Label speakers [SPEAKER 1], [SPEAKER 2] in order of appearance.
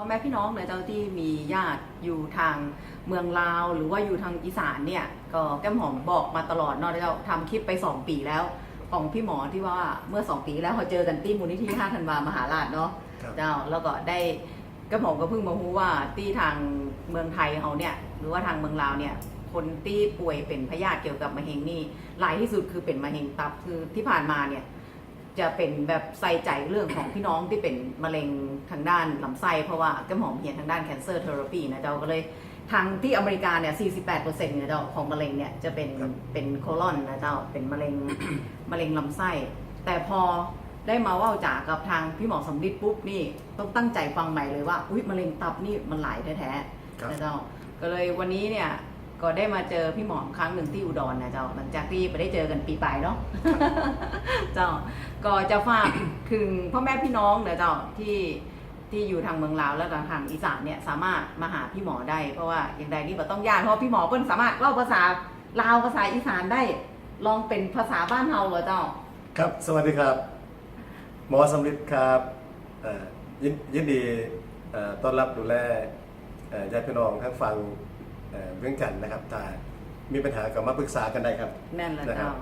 [SPEAKER 1] พ่อแม่พี่น้องเนี่ยเจ้าที่มีญาติอยู่ทางเมืองลาว หรือว่าอยู่ทางอีสานเนี่ยก็แก้มหอมบอกมาตลอดเนาะเจ้าทำคลิปไป 2 ปีแล้ว ของพี่หมอที่ว่าเมื่อ 2 ปีแล้วเขาเจอกันที่มูลนิธิ5ธันวามหาราชเนาะ
[SPEAKER 2] ครับ
[SPEAKER 1] เจ้าแล้วก็ได้แก้มหอมก็เพิ่งมารู้ว่าที่ทางเมืองไทยเขาเนี่ยหรือว่าทางเมืองลาวเนี่ยคนที่ป่วยเป็นพยาธิเกี่ยวกับมะเร็งนี่หลายที่สุดคือเป็นมะเร็งตับคือที่ผ่านมาเนี่ย จะเป็นแบบใส่ใจเรื่องของพี่น้องที่เป็นมะเร็งทางด้านลำไส้ เพราะว่าแก้มหอมเรียนทางด้าน cancer therapy นะเจ้าก็เลยทางที่อเมริกาเนี่ย 48%เนี่ยเจ้าของมะเร็งเนี่ยจะเป็นเป็นโคลอนนะเจ้าเป็นมะเร็งมะเร็งลำไส้ แต่พอได้มาว่าจากกับทางพี่หมอสำลิดปุ๊บนี่ต้องตั้งใจฟังใหม่เลยว่าอุ้ยมะเร็งตับนี่มันหลายแท้ๆนะเจ้าก็เลยวันนี้เนี่ยก็ได้มาเจอพี่หมอครั้งหนึ่งที่อุดรนะเจ้าหลังจากที่ไปได้เจอกันปีปลายเนาะเจ้า ก็จะฝากถึงพ่อแม่พี่น้องเดี๋ยวเจ้าที่ที่อยู่ทางเมืองลาวแล้วก็ทางอีสานเนี่ยสามารถมาหาพี่หมอได้ เพราะว่าอย่างใดนี่ก็ต้องยากเพราะพี่หมอเพิ่นสามารถเล่าภาษาลาวภาษาอีสานได้ ลองเป็นภาษาบ้านเฮาเหรอเจ้า
[SPEAKER 2] ครับ สวัสดีครับ หมอสำลิดครับเอ่อยินยินดีเอ่อต้อนรับดูแลเอ่อญาติพี่น้องทั้งฟังเอ่อเวียงจันทน์นะครับถ้ามีปัญหาก็มาปรึกษากันได้ครับ
[SPEAKER 1] แม่นแล้ว
[SPEAKER 2] นะครั
[SPEAKER 1] เจ้า
[SPEAKER 2] บ